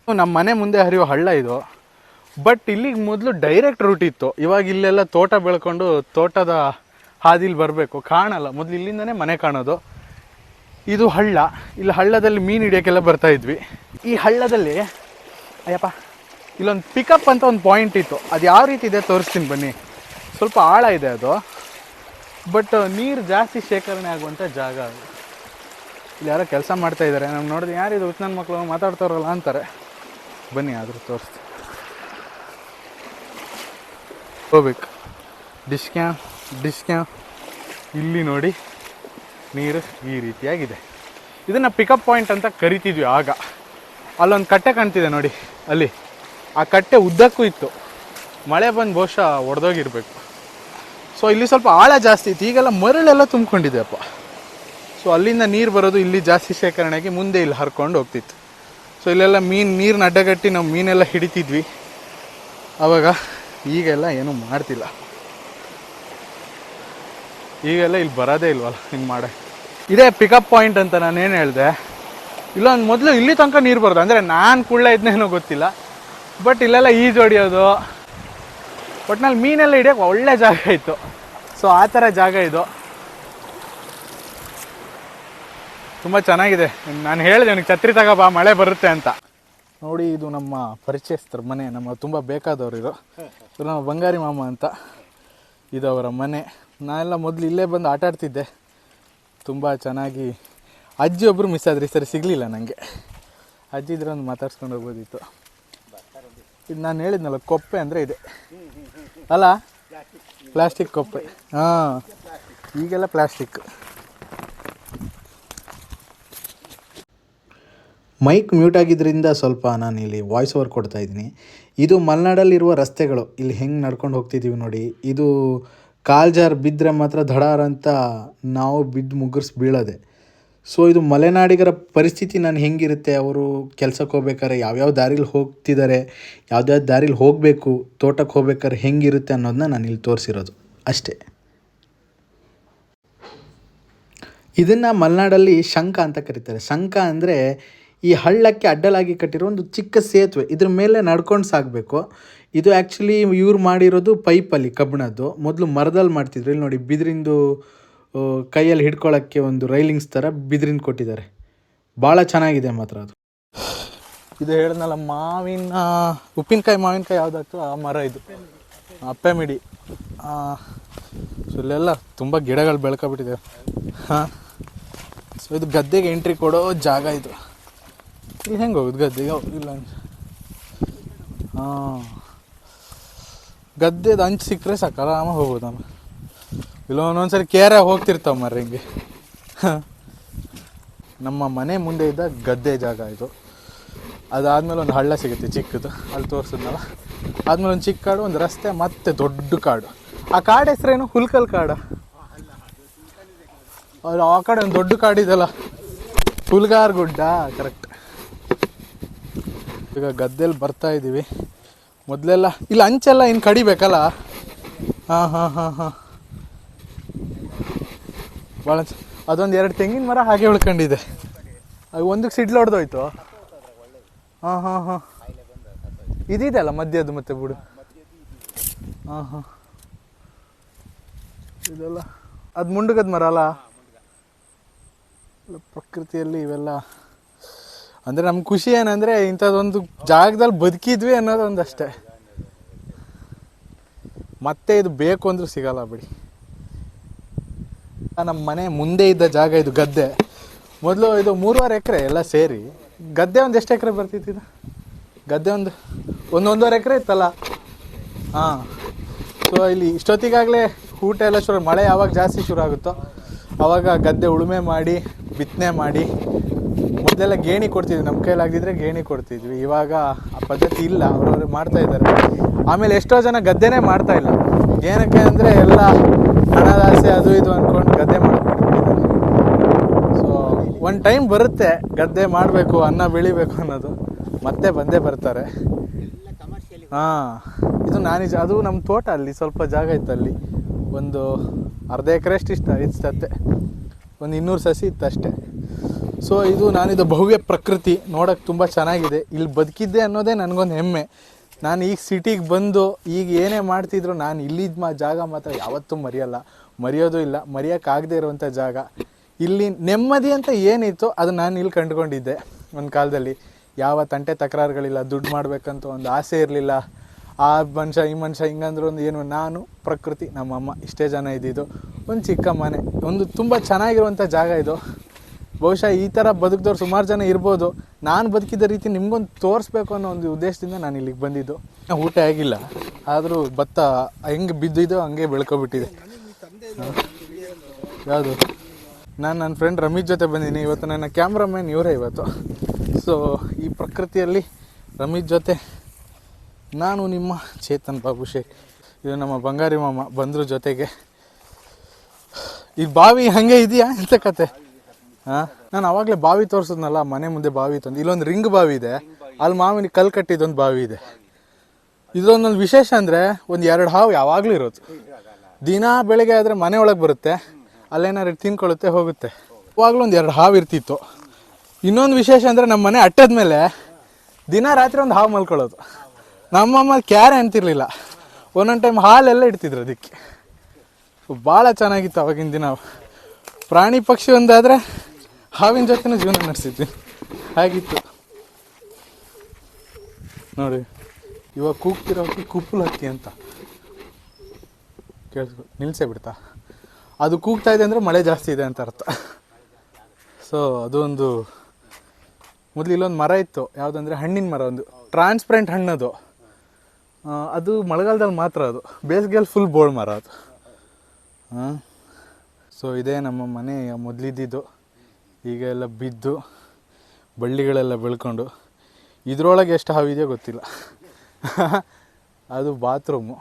ನಮ್ಮ ಮನೆ ಮುಂದೆ ಹರಿಯೋ ಹಳ್ಳ ಇದು. ಬಟ್ ಇಲ್ಲಿಗೆ ಮೊದಲು ಡೈರೆಕ್ಟ್ ರೂಟ್ ಇತ್ತು. ಇವಾಗ ಇಲ್ಲೆಲ್ಲ ತೋಟ ಬೆಳ್ಕೊಂಡು ತೋಟದ ಹಾದಿಲಿ ಬರಬೇಕು. ಕಾಣಲ್ಲ. ಮೊದಲು ಇಲ್ಲಿಂದನೇ ಮನೆ ಕಾಣೋದು. ಇದು ಹಳ್ಳ. ಇಲ್ಲಿ ಹಳ್ಳದಲ್ಲಿ ಮೀನು ಹಿಡಿಯೋಕ್ಕೆಲ್ಲ ಬರ್ತಾ ಇದ್ವಿ. ಈ ಹಳ್ಳದಲ್ಲಿ, ಅಯ್ಯಪ್ಪ, ಇಲ್ಲೊಂದು ಪಿಕಪ್ ಅಂತ ಒಂದು ಪಾಯಿಂಟ್ ಇತ್ತು. ಅದು ಯಾವ ರೀತಿ ಇದೆ ತೋರಿಸ್ತೀನಿ ಬನ್ನಿ. ಸ್ವಲ್ಪ ಆಳ ಇದೆ ಅದು. ಬಟ್ ನೀರು ಜಾಸ್ತಿ ಶೇಖರಣೆ ಆಗುವಂಥ ಜಾಗ ಅದು. ಇಲ್ಲಿ ಯಾರೋ ಕೆಲಸ ಮಾಡ್ತಾ ಇದ್ದಾರೆ ನಮ್ಗೆ ನೋಡಿದ್ರೆ ಯಾರಿದು ನನ್ನ ಮಕ್ಕಳು ಮಾತಾಡ್ತಾರಲ್ಲ ಅಂತಾರೆ. ಬನ್ನಿ, ಆದರೂ ತೋರಿಸ್ತೀನಿ. ಹೋಗ್ಬೇಕು. ಡಿಸ್ಕ್ಯಾ ಡಿಸ್ಕ್ಯಾ ಇಲ್ಲಿ ನೋಡಿ, ನೀರು ಈ ರೀತಿಯಾಗಿದೆ. ಇದನ್ನು ಪಿಕಪ್ ಪಾಯಿಂಟ್ ಅಂತ ಕರಿತಿದ್ವಿ ಆಗ. ಅಲ್ಲೊಂದು ಕಟ್ಟೆ ಕಾಣ್ತಿದೆ ನೋಡಿ, ಅಲ್ಲಿ. ಆ ಕಟ್ಟೆ ಉದ್ದಕ್ಕೂ ಇತ್ತು. ಮಳೆ ಬಂದು ಬಹುಶಃ ಒಡೆದೋಗಿರ್ಬೇಕು. ಸೊ ಇಲ್ಲಿ ಸ್ವಲ್ಪ ಆಳ ಜಾಸ್ತಿ ಇತ್ತು ಈಗೆಲ್ಲ ಮರಳೆಲ್ಲ ತುಂಬಿಕೊಂಡಿದೆ ಅಪ್ಪ. ಸೊ ಅಲ್ಲಿಂದ ನೀರು ಬರೋದು ಇಲ್ಲಿ ಜಾಸ್ತಿ ಶೇಖರಣೆಗೆ ಮುಂದೆ ಇಲ್ಲಿ ಹರ್ಕೊಂಡು ಹೋಗ್ತಿತ್ತು. ಸೊ ಇಲ್ಲೆಲ್ಲ ಮೀನು ನೀರನ್ನ ಅಡ್ಡಗಟ್ಟಿ ನಾವು ಮೀನೆಲ್ಲ ಹಿಡಿತಿದ್ವಿ. ಆವಾಗ ಈಗೆಲ್ಲ ಏನೂ ಮಾಡ್ತಿಲ್ಲ. ಈಗೆಲ್ಲ ಇಲ್ಲಿ ಬರೋದೇ ಇಲ್ವಲ್ಲ, ಹಿಂಗೆ ಮಾಡೆ ಇದೇ ಪಿಕಪ್ ಪಾಯಿಂಟ್ ಅಂತ ನಾನು ಏನು ಹೇಳಿದೆ ಇಲ್ಲೊಂದು ಮೊದಲು ಇಲ್ಲಿ ತನಕ ನೀರು ಬರೋದು. ಅಂದರೆ ನಾನು ಕುಳ್ಳ ಇದನ್ನೇನೋ ಗೊತ್ತಿಲ್ಲ. ಬಟ್ ಇಲ್ಲೆಲ್ಲ ಈಜು ಹೊಡಿಯೋದು ಒಟ್ನಲ್ಲಿ ಮೀನೆಲ್ಲ ಹಿಡಿಯೋಕೆ ಒಳ್ಳೆ ಜಾಗ ಇತ್ತು. ಸೊ ಆ ಥರ ಜಾಗ ಇದು. ತುಂಬ ಚೆನ್ನಾಗಿದೆ. ನಾನು ಹೇಳಿದೆ, ನನಗೆ ಛತ್ರಿ ತಗೋ ಬಾ, ಮಳೆ ಬರುತ್ತೆ ಅಂತ. ನೋಡಿ, ಇದು ನಮ್ಮ ಪರಿಚಯಸ್ಥರ ಮನೆ. ನಮ್ಮ ತುಂಬ ಬೇಕಾದವರು ಇದು. ಇದು ನಮ್ಮ ಬಂಗಾರಿ ಮಾಮ ಅಂತ. ಇದು ಅವರ ಮನೆ. ನಾನೆಲ್ಲ ಮೊದಲು ಇಲ್ಲೇ ಬಂದು ಆಟ ಆಡ್ತಿದ್ದೆ. ತುಂಬ ಚೆನ್ನಾಗಿ ಅಜ್ಜಿ ಒಬ್ಬರು ಮಿಸ್ ಆದ್ರಿ ಸರಿ ಸಿಗಲಿಲ್ಲ ನನಗೆ ಅಜ್ಜಿ ಇದ್ರೆ ಒಂದು ಮಾತಾಡ್ಸ್ಕೊಂಡು ಹೋಗ್ಬೋದಿತ್ತು. ಇದು ನಾನು ಹೇಳಿದ್ನಲ್ಲ, ಕೊಪ್ಪೆ ಅಂದರೆ ಇದೆ. ಅಲ್ಲ? ಪ್ಲಾಸ್ಟಿಕ್ ಕೊಪ್ಪೆ. ಹಾಂ. ಈಗೆಲ್ಲ ಪ್ಲಾಸ್ಟಿಕ್. ಮೈಕ್ ಮ್ಯೂಟ್ ಆಗಿದ್ದರಿಂದ ಸ್ವಲ್ಪ ನಾನು ಇಲ್ಲಿ ವಾಯ್ಸ್ ಓವರ್ ಕೊಡ್ತಾ ಇದ್ದೀನಿ. ಇದು ಮಲೆನಾಡಲ್ಲಿರುವ ರಸ್ತೆಗಳು. ಇಲ್ಲಿ ಹೆಂಗೆ ನಡ್ಕೊಂಡು ಹೋಗ್ತಿದ್ದೀವಿ ನೋಡಿ. ಇದು ಕಾಲ್ಜಾರ್ ಬಿದ್ದರೆ ಮಾತ್ರ ದಡಾರಂತ ಅಂತ ನಾವು ಬಿದ್ದು ಮುಗ್ಗರ್ಸ್ ಬೀಳೋದೆ. ಸೊ ಇದು ಮಲೆನಾಡಿಗರ ಪರಿಸ್ಥಿತಿ ನಾನು ಹೆಂಗಿರುತ್ತೆ? ಅವರು ಕೆಲ್ಸಕ್ಕೆ ಹೋಗ್ಬೇಕಾದ್ರೆ ಯಾವ್ಯಾವ ದಾರಿಲಿ ಹೋಗ್ತಿದ್ದಾರೆ ಯಾವ್ದ್ಯಾವ ದಾರಿಲಿ ಹೋಗಬೇಕು, ತೋಟಕ್ಕೆ ಹೋಗ್ಬೇಕಾದ್ರೆ ಹೆಂಗಿರುತ್ತೆ ಅನ್ನೋದನ್ನ ನಾನು ಇಲ್ಲಿ ತೋರಿಸಿರೋದು. ಅಷ್ಟೇ. ಇದನ್ನು ಮಲೆನಾಡಲ್ಲಿ ಶಂಖ ಅಂತ ಕರೀತಾರೆ. ಶಂಖ ಅಂದರೆ ಈ ಹಳ್ಳಕ್ಕೆ ಅಡ್ಡಲಾಗಿ ಕಟ್ಟಿರೋ ಒಂದು ಚಿಕ್ಕ ಸೇತುವೆ. ಇದ್ರ ಮೇಲೆ ನಡ್ಕೊಂಡು ಸಾಗಬೇಕು. ಇದು ಆ್ಯಕ್ಚುಲಿ ಇವ್ರು ಮಾಡಿರೋದು ಪೈಪಲ್ಲಿ ಕಬ್ಬಿಣದ್ದು. ಮೊದಲು ಮರದಲ್ಲಿ ಮಾಡ್ತಿದ್ರು. ಇಲ್ಲಿ ನೋಡಿ ಬಿದಿರಿಂದು ಕೈಯಲ್ಲಿ ಹಿಡ್ಕೊಳ್ಳೋಕ್ಕೆ ಒಂದು ರೈಲಿಂಗ್ಸ್ ಥರ ಬಿದಿರಿನ ಕೊಟ್ಟಿದ್ದಾರೆ. ಭಾಳ ಚೆನ್ನಾಗಿದೆ ಮಾತ್ರ ಅದು. ಇದು ಹೇಳಿದ್ನಲ್ಲ, ಮಾವಿನ, ಉಪ್ಪಿನಕಾಯಿ, ಮಾವಿನಕಾಯಿ ಯಾವುದಾಗ್ತದೆ ಆ ಮರ ಇದು. ಅಪ್ಪೆ ಮಿಡಿ. ಸೊ ಇಲ್ಲೆಲ್ಲ ತುಂಬ ಗಿಡಗಳು ಬೆಳ್ಕೊಬಿಟ್ಟಿದೆ. ಹಾಂ. ಸೊ ಇದು ಗದ್ದೆಗೆ ಎಂಟ್ರಿ ಕೊಡೋ ಜಾಗ ಇದು. ಇಲ್ಲಿ ಹೆಂಗೆ ಹೋಗೋದು ಗದ್ದೆಗೆ ಇಲ್ಲ. ಹಾಂ. ಗದ್ದೆದು ಅಂಚು ಸಿಕ್ಕರೆ ಸಾಕು, ಆರಾಮಾಗಿ ಹೋಗ್ಬೋದು ನಾನು ಇಲ್ಲ ಒಂದೊಂದ್ಸರಿ ಕೇರ ಹೋಗ್ತಿರ್ತಾವ ಮರ ಹಿಂಗೆ. ನಮ್ಮ ಮನೆ ಮುಂದೆ ಇದ್ದ ಗದ್ದೆ ಜಾಗ ಇದು. ಅದಾದ್ಮೇಲೆ ಒಂದು ಹಳ್ಳ ಸಿಗುತ್ತೆ ಚಿಕ್ಕದು. ಅಲ್ಲಿ ತೋರಿಸಿದ್ನಲ್ಲ? ಆದ್ಮೇಲೆ ಒಂದು ಚಿಕ್ಕ ಕಾಡು, ಒಂದು ರಸ್ತೆ, ಮತ್ತೆ ದೊಡ್ಡ ಕಾಡು. ಆ ಕಾಡು ಹೆಸರೇನು? ಹುಲ್ಕಲ್ ಕಾಡ. ಅದು ಆ ಕಡೆ ಒಂದು ದೊಡ್ಡ ಕಾಡಿದೆಲ್ಲ ಹುಲ್ಗಾರ್ ಗುಡ್ಡ ಕರೆಕ್ಟ್ ಈಗ ಗದ್ದೆಲಿ ಬರ್ತಾ ಇದ್ದೀವಿ ಮೊದಲೆಲ್ಲ, ಇಲ್ಲ ಅಂಚೆಲ್ಲ ಇನ್ನು ಕಡಿಬೇಕಲ್ಲ? ಹಾಂ ಹಾಂ ಹಾಂ ಹಾಂ. ಭಾಳ ಅದೊಂದು ಎರಡು ತೆಂಗಿನ ಮರ ಹಾಗೆ ಉಳ್ಕೊಂಡಿದೆ. ಅದು ಒಂದಕ್ಕೆ ಸಿಡ್ಲು ಹೊಡೆದೋಯ್ತು. ಹಾಂ ಹಾಂ ಹಾಂ. ಇದಿದೆಯಲ್ಲ ಮಧ್ಯದ್ದು ಮತ್ತೆ ಬಿಡು. ಹಾಂ ಹಾಂ. ಇದೆಲ್ಲ. ಅದು ಮುಂಡುಗದ ಮರ ಅಲ್ಲ? ಪ್ರಕೃತಿಯಲ್ಲಿ ಇವೆಲ್ಲ. ಅಂದರೆ ನಮ್ಮ ಖುಷಿ ಏನಂದರೆ ಇಂಥದ್ದೊಂದು ಜಾಗದಲ್ಲಿ ಬದುಕಿದ್ವಿ ಅನ್ನೋದೊಂದು ಅಷ್ಟೇ ಮತ್ತೆ ಇದು ಬೇಕು ಅಂದ್ರೂ ಸಿಗಲ್ಲ ಬಿಡಿ. ನಮ್ಮ ಮನೆ ಮುಂದೆ ಇದ್ದ ಜಾಗ ಇದು ಗದ್ದೆ. ಮೊದಲು ಇದು ಮೂರುವರೆ ಎಕರೆ ಎಲ್ಲ ಸೇರಿ, ಗದ್ದೆ ಒಂದು ಎಷ್ಟು ಎಕರೆ ಬರ್ತಿತ್ತು ಗದ್ದೆ ಒಂದು ಒಂದು ಒಂದೂವರೆ ಎಕರೆ ಇತ್ತಲ್ಲ? ಹಾಂ. ಸೊ ಇಲ್ಲಿ ಇಷ್ಟೊತ್ತಿಗಾಗಲೇ ಊಟ ಎಲ್ಲ ಶುರು, ಮಳೆ ಯಾವಾಗ ಜಾಸ್ತಿ ಶುರು ಆಗುತ್ತೋ ಆವಾಗ ಗದ್ದೆ ಉಳುಮೆ ಮಾಡಿ, ಬಿತ್ತನೆ ಮಾಡಿ, ಮೊದಲೆಲ್ಲ ಗೇಣಿ ಕೊಡ್ತಿದ್ವಿ. ನಮ್ಮ ಕೈಲಾಗದಿದ್ರೆ ಗೇಣಿ ಕೊಡ್ತಿದ್ವಿ. ಇವಾಗ ಆ ಪದ್ಧತಿ ಇಲ್ಲ. ಅವರವರು ಮಾಡ್ತಾ ಇದ್ದಾರೆ. ಆಮೇಲೆ ಎಷ್ಟೋ ಜನ ಗದ್ದೆನೇ ಮಾಡ್ತಾ ಇಲ್ಲ. ಏನಕ್ಕೆ ಅಂದರೆ ಎಲ್ಲ ಹಣದಾಸೆ ಅದು ಇದು ಅಂದ್ಕೊಂಡು ಗದ್ದೆ ಮಾಡ್ಬಿಟ್ಟಿದ್ದಾರೆ ಸೊ ಒಂದು ಟೈಮ್ ಬರುತ್ತೆ ಗದ್ದೆ ಮಾಡಬೇಕು, ಅನ್ನ ಬೆಳಿಬೇಕು ಅನ್ನೋದು. ಮತ್ತೆ ಬಂದೇ ಬರ್ತಾರೆ. ಹಾಂ, ಇದು ನಾನಿಜ ಅದು ನಮ್ಮ ತೋಟ ಅಲ್ಲಿ, ಸ್ವಲ್ಪ ಜಾಗ ಇತ್ತು ಅಲ್ಲಿ. ಒಂದು ಅರ್ಧ ಎಕರೆಷ್ಟು ಇಷ್ಟ ಇಷ್ಟತ್ತೆ ಒಂದು ಇನ್ನೂರು ಸಸಿ ಇತ್ತು ಅಷ್ಟೇ. ಸೊ ಇದು ನಾನಿದು ಭವ್ಯ ಪ್ರಕೃತಿ ನೋಡೋಕ್ಕೆ ತುಂಬ ಚೆನ್ನಾಗಿದೆ. ಇಲ್ಲಿ ಬದುಕಿದ್ದೆ ಅನ್ನೋದೇ ನನಗೊಂದು ಹೆಮ್ಮೆ. ನಾನು ಈಗ ಸಿಟಿಗೆ ಬಂದು ಈಗ ಏನೇ ಮಾಡ್ತಿದ್ರು ನಾನು ಇಲ್ಲಿದ್ದ ಮಾ, ಜಾಗ ಮಾತ್ರ ಯಾವತ್ತೂ ಮರೆಯಲ್ಲ. ಮರೆಯೋದು ಇಲ್ಲ. ಮರೆಯೋಕ್ಕಾಗದೇ ಇರುವಂಥ ಜಾಗ. ಇಲ್ಲಿ ನೆಮ್ಮದಿ ಅಂತ ಏನಿತ್ತು ಅದು ನಾನು ಇಲ್ಲಿ ಕಂಡುಕೊಂಡಿದ್ದೆ ಒಂದು ಕಾಲದಲ್ಲಿ. ಯಾವ ತಂಟೆ ತಕರಾರುಗಳಿಲ್ಲ, ದುಡ್ಡು ಮಾಡಬೇಕಂತ ಒಂದು ಆಸೆ ಇರಲಿಲ್ಲ. ಆ ಮನುಷ್ಯ, ಈ ಮನುಷ್ಯ ಹಿಂಗಂದ್ರೂ ಒಂದು ಏನು, ನಾನು, ಪ್ರಕೃತಿ, ನಮ್ಮಮ್ಮ, ಇಷ್ಟೇ ಜನ ಇದ್ದಿದ್ದು. ಒಂದು ಚಿಕ್ಕ ಮನೆ, ಒಂದು ತುಂಬ ಚೆನ್ನಾಗಿರುವಂಥ ಜಾಗ ಇದು. ಬಹುಶಃ ಈ ಥರ ಬದುಕಿದವ್ರು ಸುಮಾರು ಜನ ಇರ್ಬೋದು. ನಾನು ಬದುಕಿದ ರೀತಿ ನಿಮ್ಗೊಂದು ತೋರಿಸ್ಬೇಕು ಅನ್ನೋ ಒಂದು ಉದ್ದೇಶದಿಂದ ನಾನು ಇಲ್ಲಿಗೆ ಬಂದಿದ್ದು. ಊಟ ಆಗಿಲ್ಲ. ಆದರೂ ಭತ್ತ ಹೆಂಗೆ ಬಿದ್ದಿದ್ದೋ ಹಂಗೆ ಬೆಳ್ಕೊಬಿಟ್ಟಿದೆ. ಯಾವುದು? ನಾನು ನನ್ನ ಫ್ರೆಂಡ್ ರಮೀಶ್ ಜೊತೆ ಬಂದಿದ್ದೀನಿ. ಇವತ್ತು ನನ್ನ ಕ್ಯಾಮ್ರಾಮ್ಯಾನ್ ಇವರೇ ಇವತ್ತು. ಸೊ ಈ ಪ್ರಕೃತಿಯಲ್ಲಿ ರಮೀಶ್ ಜೊತೆ ನಾನು ನಿಮ್ಮ ಚೇತನ್ ಬಾಬು ಶೇಖ್ ಇದು ನಮ್ಮ ಬಂಗಾರಿ ಮಾಮ ಬಂದ್ರ ಜೊತೆಗೆ. ಈ ಬಾವಿ ಹಾಗೆ ಇದೆಯಾ ಅಂತ ಕತೆ. ನಾನು ಅವಾಗಲೇ ಬಾವಿ ತೋರಿಸಿದ್ನಲ್ಲ, ಮನೆ ಮುಂದೆ ಬಾವಿ ಅಂತ ಇಲ್ಲೊಂದು ರಿಂಗ್ ಬಾವಿ ಇದೆ. ಅಲ್ಲಿ ಮಾವಿನ ಕಲ್ ಕಟ್ಟಿದ್ದೊಂದು ಬಾವಿ ಇದೆ. ಇದೊಂದೊಂದು ವಿಶೇಷ ಅಂದರೆ ಒಂದು ಎರಡು ಹಾವು ಯಾವಾಗಲೂ ಇರೋದು. ದಿನ ಬೆಳಗ್ಗೆ ಆದರೆ ಮನೆ ಒಳಗೆ ಬರುತ್ತೆ. ಅಲ್ಲೇನಾದ್ರು ತಿನ್ಕೊಳ್ಳುತ್ತೆ ಹೋಗುತ್ತೆ. ಯಾವಾಗಲೂ ಒಂದು ಎರಡು ಹಾವು ಇರ್ತಿತ್ತು. ಇನ್ನೊಂದು ವಿಶೇಷ ಅಂದರೆ ನಮ್ಮ ಮನೆ ಅಟ್ಟದ ಮೇಲೆ ದಿನ ರಾತ್ರಿ ಒಂದು ಹಾವು ಮಲ್ಕೊಳ್ಳೋದು. ನಮ್ಮಮ್ಮ ಕ್ಯಾರೆ ಅಂತಿರಲಿಲ್ಲ. ಒಂದೊಂದು ಟೈಮ್ ಹಾಲೆಲ್ಲ ಇಡ್ತಿದ್ರು ಅದಕ್ಕೆ. ಭಾಳ ಚೆನ್ನಾಗಿತ್ತು ಅವಾಗಿನ ದಿನ. ಪ್ರಾಣಿ ಪಕ್ಷಿ ಒಂದಾದರೆ ಹಾವಿನ ಜೊತೆನೇ ಜೀವನ ನಡೆಸಿದ್ವಿ. ಹಾಗಿತ್ತು. ನೋಡಿ, ಇವಾಗ ಕೂಗ್ತಿರೋ ಕುಪ್ಪುಲ್ ಹಕ್ಕಿ ಅಂತ. ಕೇಳಿಸ್ಕೊ, ನಿಲ್ಸೇ ಬಿಡ್ತಾ. ಅದು ಕೂಗ್ತಾ ಇದೆ ಅಂದರೆ ಮಳೆ ಜಾಸ್ತಿ ಇದೆ ಅಂತ ಅರ್ಥ. ಸೊ ಅದು ಒಂದು ಮೊದಲು ಇಲ್ಲೊಂದು ಮರ ಇತ್ತು. ಯಾವುದಂದ್ರೆ ಹಣ್ಣಿನ ಮರ ಒಂದು ಟ್ರಾನ್ಸ್ಪರೆಂಟ್ ಹಣ್ಣು ಅದು ಅದು ಮಳೆಗಾಲದಲ್ಲಿ ಮಾತ್ರ ಅದು. ಬೇಸಿಗೆಯಲ್ಲಿ ಫುಲ್ ಬೋಳ್ ಮರ ಅದು. ಹಾಂ ಸೊ ಇದೇ ನಮ್ಮ ಮನೆ ಮೊದಲಿದ್ದಿದ್ದು. ಈಗ ಎಲ್ಲ ಬಿದ್ದು ಬಳ್ಳಿಗಳೆಲ್ಲ ಬೆಳ್ಕೊಂಡು ಇದರೊಳಗೆ ಎಷ್ಟು ಹಾವಿದೆಯೋ ಗೊತ್ತಿಲ್ಲ. ಅದು ಬಾತ್ರೂಮು.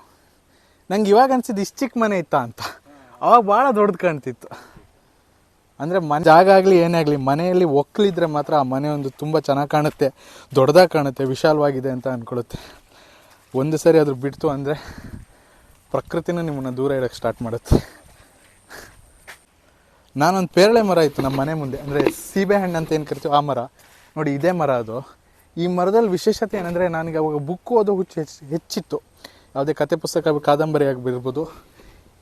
ನಂಗೆ ಇವಾಗ ಅನ್ಸಿದ್ದು ಇಷ್ಟು ಚಿಕ್ಕ ಮನೆ ಇತ್ತಾ ಅಂತ. ಅವಾಗ ಭಾಳ ದೊಡ್ಡದು ಕಾಣ್ತಿತ್ತು. ಅಂದರೆ ಮನೆ ಜಾಗ ಆಗಲಿ ಏನೇ ಆಗಲಿ, ಮನೆಯಲ್ಲಿ ಒಕ್ಕಲಿದ್ರೆ ಮಾತ್ರ ಆ ಮನೆ ಒಂದು ತುಂಬ ಚೆನ್ನಾಗಿ ಕಾಣುತ್ತೆ, ದೊಡ್ಡದಾಗಿ ಕಾಣುತ್ತೆ, ವಿಶಾಲವಾಗಿದೆ ಅಂತ ಅಂದ್ಕೊಳುತ್ತೆ ಒಂದು ಸರಿ ಅದ್ರ ಬಿಡ್ತು ಅಂದರೆ ಪ್ರಕೃತಿನೂ ನಿಮ್ಮನ್ನು ದೂರ ಇಡೋಕ್ಕೆ ಸ್ಟಾರ್ಟ್ ಮಾಡುತ್ತೆ. ನಾನೊಂದು ಪೇರಳೆ ಮರ ಇತ್ತು ನಮ್ಮ ಮನೆ ಮುಂದೆ. ಅಂದರೆ ಸೀಬೆ ಹಣ್ಣು ಅಂತ ಏನು ಕರಿತೀವಿ ಆ ಮರ. ನೋಡಿ, ಇದೇ ಮರ ಅದು. ಈ ಮರದಲ್ಲಿ ವಿಶೇಷತೆ ಏನಂದರೆ ನನಗೆ ಅವಾಗ ಬುಕ್ ಓದೋ ಹುಚ್ಚು ಹೆಚ್ಚು, ಹೆಚ್ಚಿತ್ತು. ಯಾವುದೇ ಕತೆ ಪುಸ್ತಕ ಕಾದಂಬರಿ ಆಗಿರ್ಬೋದು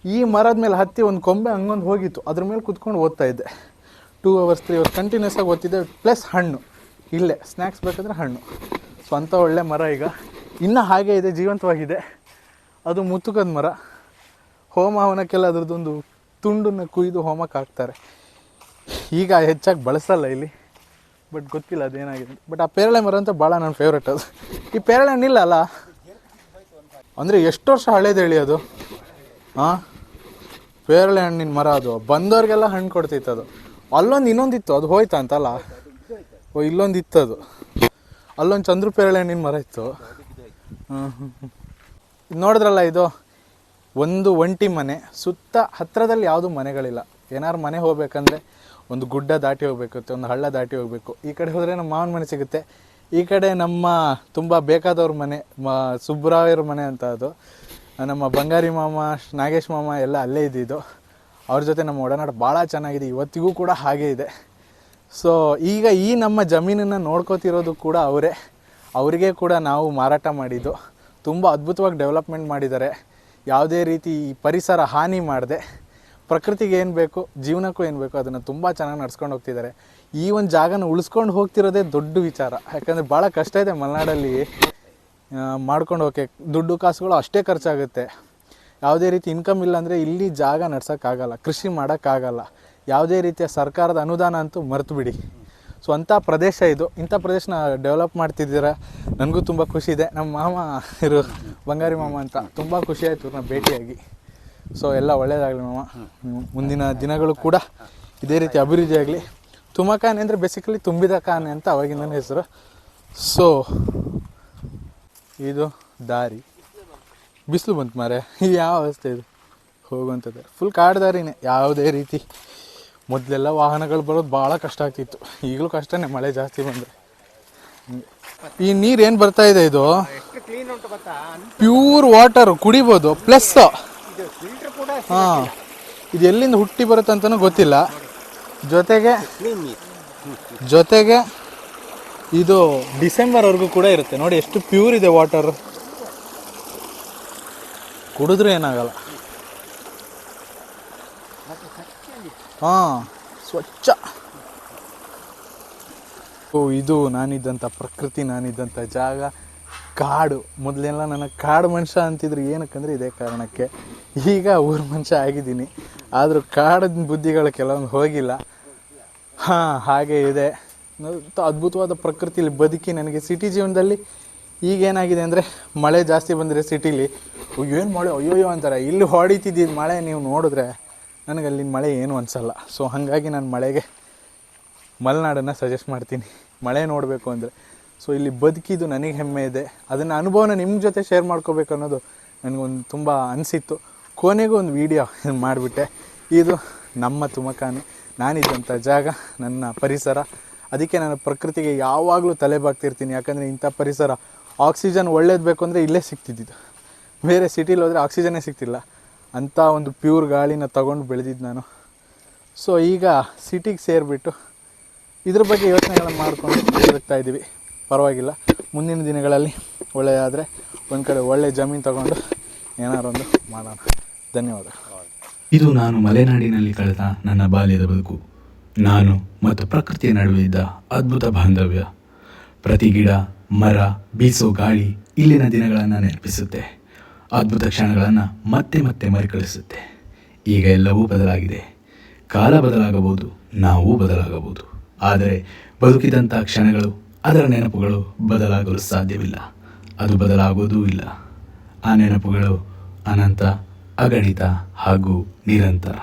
ಈ ಮರದ ಮೇಲೆ ಹತ್ತಿ ಒಂದು ಕೊಂಬೆ ಹಂಗೊಂದು ಹೋಗಿತ್ತು. ಅದ್ರ ಮೇಲೆ ಕುತ್ಕೊಂಡು ಓದ್ತಾ ಇದ್ದೆ. Two hours three hours continuous ಆಗಿ ಓದ್ತಿದ್ದೆ. ಪ್ಲಸ್ ಹಣ್ಣು. ಇಲ್ಲೇ ಸ್ನ್ಯಾಕ್ಸ್ ಬೇಕಾದ್ರೆ ಹಣ್ಣು. ಸ್ವಂತ ಒಳ್ಳೆ ಮರ ಈಗ. ಇನ್ನೂ ಹಾಗೆ ಇದೆ, ಜೀವಂತವಾಗಿದೆ. ಅದು ಮುತ್ತುಕದ ಮರ. ಹೋಮ ಹವನಕ್ಕೆಲ್ಲ ಅದ್ರದ್ದೊಂದು ತುಂಡನ್ನು ಕುಯ್ದು ಹೋಮಕ್ಕೆ ಹಾಕ್ತಾರೆ. ಈಗ ಹೆಚ್ಚಾಗಿ ಬಳಸಲ್ಲ ಇಲ್ಲಿ. ಬಟ್ ಗೊತ್ತಿಲ್ಲ ಅದೇನಾಗಿದೆ. ಬಟ್ ಆ ಪೇರಳೆ ಮರ ಅಂತ ಭಾಳ ನನ್ನ ಫೇವ್ರೇಟ್ ಅದು. ಈ ಪೇರಳೆ ಹಣ್ಣಿಲ್ಲ ಅಲ್ಲ? ಅಂದರೆ ಎಷ್ಟು ವರ್ಷ ಹಳೇದು ಹೇಳಿ ಅದು? ಹಾಂ ಪೇರಳೆ ಹಣ್ಣಿನ ಮರ ಅದು. ಬಂದವ್ರಿಗೆಲ್ಲ ಹಣ್ಣು ಕೊಡ್ತಿತ್ತು ಅದು. ಅಲ್ಲೊಂದು ಇನ್ನೊಂದಿತ್ತು. ಅದು ಹೋಯ್ತಾ ಅಂತಲ್ಲ ಓ ಇಲ್ಲೊಂದು ಇತ್ತು ಅದು. ಅಲ್ಲೊಂದು ಚಂದ್ರ ಪೇರಳೆ ಹಣ್ಣಿನ ಮರ ಇತ್ತು. ಹ್ಞೂ. ಇದು ನೋಡಿದ್ರಲ್ಲ ಇದು? ಒಂದು ಒಂಟಿ ಮನೆ, ಸುತ್ತ ಹತ್ತಿರದಲ್ಲಿ ಯಾವುದೂ ಮನೆಗಳಿಲ್ಲ. ಏನಾದ್ರು ಮನೆ ಹೋಗ್ಬೇಕಂದ್ರೆ ಒಂದು ಗುಡ್ಡ ದಾಟಿ ಹೋಗ್ಬೇಕು ಒಂದು ಹಳ್ಳ ದಾಟಿ ಹೋಗಬೇಕು. ಈ ಕಡೆ ಹೋದರೆ ನಮ್ಮ ಮಾವನ ಮನೆ ಸಿಗುತ್ತೆ. ಈ ಕಡೆ ನಮ್ಮ ತುಂಬ ಬೇಕಾದವ್ರ ಮನೆ, ಮ ಸುಬ್ರಾಯರ ಮನೆ ಅಂತ ಅದು. ನಮ್ಮ ಬಂಗಾರಿ ಮಾಮ, ನಾಗೇಶ್ ಮಾಮ ಎಲ್ಲ ಅಲ್ಲೇ ಇದ್ದಿದ್ದು. ಅವ್ರ ಜೊತೆ ನಮ್ಮ ಒಡನಾಟ ಭಾಳ ಚೆನ್ನಾಗಿದೆ. ಇವತ್ತಿಗೂ ಕೂಡ ಹಾಗೇ ಇದೆ. ಸೊ ಈಗ ಈ ನಮ್ಮ ಜಮೀನನ್ನು ನೋಡ್ಕೋತಿರೋದು ಕೂಡ ಅವರೇ. ಅವರಿಗೆ ಕೂಡ ನಾವು ಮಾರಾಟ ಮಾಡಿದ್ದು. ತುಂಬ ಅದ್ಭುತವಾಗಿ ಡೆವಲಪ್ಮೆಂಟ್ ಮಾಡಿದ್ದಾರೆ. ಯಾವುದೇ ರೀತಿ ಪರಿಸರ ಹಾನಿ ಮಾಡದೆ ಪ್ರಕೃತಿಗೆ ಏನು ಬೇಕು, ಜೀವನಕ್ಕೂ ಏನು ಬೇಕು ಅದನ್ನು ತುಂಬ ಚೆನ್ನಾಗಿ ನಡ್ಸ್ಕೊಂಡು ಹೋಗ್ತಿದ್ದಾರೆ. ಈ ಒಂದು ಜಾಗನ ಉಳಿಸ್ಕೊಂಡು ಹೋಗ್ತಿರೋದೇ ದೊಡ್ಡ ವಿಚಾರ. ಯಾಕಂದರೆ ಭಾಳ ಕಷ್ಟ ಇದೆ ಮಲೆನಾಡಲ್ಲಿ ಮಾಡ್ಕೊಂಡು ಹೋಗಕ್ಕೆ. ದುಡ್ಡು ಕಾಸುಗಳು ಅಷ್ಟೇ ಖರ್ಚಾಗುತ್ತೆ. ಯಾವುದೇ ರೀತಿ ಇನ್ಕಮ್ ಇಲ್ಲ ಅಂದರೆ ಇಲ್ಲಿ ಜಾಗ ನಡ್ಸೋಕ್ಕಾಗಲ್ಲ, ಕೃಷಿ ಮಾಡೋಕ್ಕಾಗಲ್ಲ. ಯಾವುದೇ ರೀತಿಯ ಸರ್ಕಾರದ ಅನುದಾನ ಅಂತೂ ಮರೆತು ಬಿಡಿ ಸೊ ಅಂಥ ಪ್ರದೇಶ ಇದು. ಇಂಥ ಪ್ರದೇಶನ ಡೆವಲಪ್ ಮಾಡ್ತಿದ್ದೀರ? ನನಗೂ ತುಂಬ ಖುಷಿ ಇದೆ. ನಮ್ಮ ಮಾಮ ಇರು ಬಂಗಾರಿ ಮಾಮ ಅಂತ. ತುಂಬ ಖುಷಿ ಆಯಿತು ಭೇಟಿಯಾಗಿ. ಸೊ ಎಲ್ಲ ಒಳ್ಳೆಯದಾಗಲಿ ಮಾಮ. ಮುಂದಿನ ದಿನಗಳು ಕೂಡ ಇದೇ ರೀತಿ ಅಭಿವೃದ್ಧಿ ಆಗಲಿ. ತುಮಕಾನೆ ಅಂದರೆ ಬೇಸಿಕಲಿ ತುಂಬಿದ ಕಾನೆ ಅಂತ ಅವಾಗಿನ ಹೆಸರು. ಸೊ ಇದು ದಾರಿ. ಬಿಸಿಲು ಬಂತು ಮಾರೆ ಯಾವ ಅವಸ್ಥೆ ಇದು? ಹೋಗುವಂಥದ್ದು. ಫುಲ್ ಕಾಡು ದಾರಿನೇ. ಯಾವುದೇ ರೀತಿ ಮೊದಲೆಲ್ಲ ವಾಹನಗಳು ಬರೋದು ಭಾಳ ಕಷ್ಟ ಆಗ್ತಿತ್ತು. ಈಗಲೂ ಕಷ್ಟನೇ, ಮಳೆ ಜಾಸ್ತಿ ಬಂದರೆ. ಈ ನೀರು ಏನು ಬರ್ತಾ ಇದೆ ಇದು? ಪ್ಯೂರ್ ವಾಟರ್ ಕುಡಿಬೋದು, ಪ್ಲಸ್ ಹಾಂ, ಇದು ಎಲ್ಲಿಂದ ಹುಟ್ಟಿ ಬರುತ್ತೆ ಅಂತಲೂ ಗೊತ್ತಿಲ್ಲ. ಜೊತೆಗೆ ಜೊತೆಗೆ ಇದು ಡಿಸೆಂಬರ್ವರೆಗೂ ಕೂಡ ಇರುತ್ತೆ. ನೋಡಿ, ಎಷ್ಟು ಪ್ಯೂರ್ ಇದೆ ವಾಟರ್. ಕುಡಿದ್ರೂ ಏನಾಗಲ್ಲ. ಹಾಂ, ಸ್ವಚ್ಛ. ಓ, ಇದು ನಾನಿದ್ದಂಥ ಪ್ರಕೃತಿ, ನಾನಿದ್ದಂಥ ಜಾಗ. ಕಾಡು. ಮೊದಲೆಲ್ಲ ನನಗೆ ಕಾಡು ಮನುಷ್ಯ ಅಂತಿದ್ರು. ಏನಕ್ಕಂದ್ರೆ ಇದೇ ಕಾರಣಕ್ಕೆ ಈಗ ಊರ ಮನುಷ್ಯ ಆಗಿದ್ದೀನಿ. ಆದರೂ ಕಾಡಿನ ಬುದ್ಧಿಗಳು ಕೆಲವೊಂದು ಹೋಗಿಲ್ಲ. ಹಾಂ, ಹಾಗೆ ಇದೆ. ಅದ್ಭುತವಾದ ಪ್ರಕೃತಿಲಿ ಬದುಕಿ ನನಗೆ ಸಿಟಿ ಜೀವನದಲ್ಲಿ ಈಗ ಏನಾಗಿದೆ ಅಂದರೆ ಮಳೆ ಜಾಸ್ತಿ ಬಂದರೆ ಸಿಟಿಲಿ ಏನು ಮಳೆ? ಅಯ್ಯೋಯ್ಯೋ ಅಂತಾರೆ. ಇಲ್ಲಿ ಹೊಡಿತಿದ್ದಿದ್ದು ಮಳೆ, ನೀವು ನೋಡಿದ್ರೆ ನನಗೆ ಅಲ್ಲಿನ ಮಳೆ ಏನು ಅನಿಸಲ್ಲ. ಸೊ ಹಾಗಾಗಿ ನಾನು ಮಳೆಗೆ ಮಲೆನಾಡನ್ನು ಸಜೆಸ್ಟ್ ಮಾಡ್ತೀನಿ. ಮಳೆ ನೋಡಬೇಕು ಅಂದರೆ. ಸೊ ಇಲ್ಲಿ ಬದುಕಿದ್ದು ನನಗೆ ಹೆಮ್ಮೆ ಇದೆ. ಅದನ್ನು ಅನುಭವನ ನಿಮ್ಮ ಜೊತೆ ಶೇರ್ ಮಾಡ್ಕೋಬೇಕು ಅನ್ನೋದು ನನಗೊಂದು ತುಂಬ ಅನಿಸಿತ್ತು. ಕೊನೆಗೂ ಒಂದು ವೀಡಿಯೋ ಮಾಡಿಬಿಟ್ಟೆ. ಇದು ನಮ್ಮ ತುಮಕಾನೆ. ನಾನಿದ್ದಂಥ ಜಾಗ, ನನ್ನ ಪರಿಸರ. ಅದಕ್ಕೆ ನಾನು ಪ್ರಕೃತಿಗೆ ಯಾವಾಗಲೂ ತಲೆ ಬಾಗ್ತಿರ್ತೀನಿ. ಯಾಕಂದರೆ ಇಂಥ ಪರಿಸರ ಆಕ್ಸಿಜನ್ ಒಳ್ಳೇದು ಬೇಕು ಅಂದರೆ ಇಲ್ಲೇ ಸಿಗ್ತಿದ್ದಿದ್ದು. ಬೇರೆ ಸಿಟಿಲಿ ಹೋದರೆ ಆಕ್ಸಿಜನೇ ಸಿಗ್ತಿಲ್ಲ. ಅಂಥ ಒಂದು ಪ್ಯೂರ್ ಗಾಳಿನ ತಗೊಂಡು ಬೆಳೆದಿದ್ದು ನಾನು. ಸೊ ಈಗ ಸಿಟಿಗೆ ಸೇರಿಬಿಟ್ಟು ಇದ್ರ ಬಗ್ಗೆ ಯೋಚನೆಗಳನ್ನು ಮಾಡಿಕೊಂಡು ಬದುಕ್ತಾ ಇದ್ದೀವಿ ಪರವಾಗಿಲ್ಲ. ಮುಂದಿನ ದಿನಗಳಲ್ಲಿ ಒಳ್ಳೆಯದಾದರೆ ಒಂದು ಕಡೆ ಒಳ್ಳೆ ಜಮೀನು ತಗೊಂಡು ಏನಾರೊಂದು ಮಾಡೋಣ. ಧನ್ಯವಾದ. ಇದು ನಾನು ಮಲೆನಾಡಿನಲ್ಲಿ ಕಳೆದ ನನ್ನ ಬಾಲ್ಯದ ಬದುಕು. ನಾನು ಮತ್ತು ಪ್ರಕೃತಿಯ ನಡುವೆ ಇದ್ದ ಅದ್ಭುತ ಬಾಂಧವ್ಯ. ಪ್ರತಿ ಗಿಡ, ಮರ, ಬೀಸೋ ಗಾಳಿ ಇಲ್ಲಿನ ದಿನಗಳನ್ನು ನೆನಪಿಸುತ್ತೆ. ಅದ್ಭುತ ಕ್ಷಣಗಳನ್ನು ಮತ್ತೆ ಮತ್ತೆ ಮರುಕಳಿಸುತ್ತೆ. ಈಗ ಎಲ್ಲವೂ ಬದಲಾಗಿದೆ. ಕಾಲ ಬದಲಾಗಬಹುದು, ನಾವು ಬದಲಾಗಬಹುದು. ಆದರೆ ಬದುಕಿದಂಥ ಕ್ಷಣಗಳು, ಅದರ ನೆನಪುಗಳು ಬದಲಾಗಲು ಸಾಧ್ಯವಿಲ್ಲ. ಅದು ಬದಲಾಗೋದೂ ಇಲ್ಲ. ಆ ನೆನಪುಗಳು ಅನಂತ, ಅಗಣಿತ ಹಾಗೂ ನಿರಂತರ.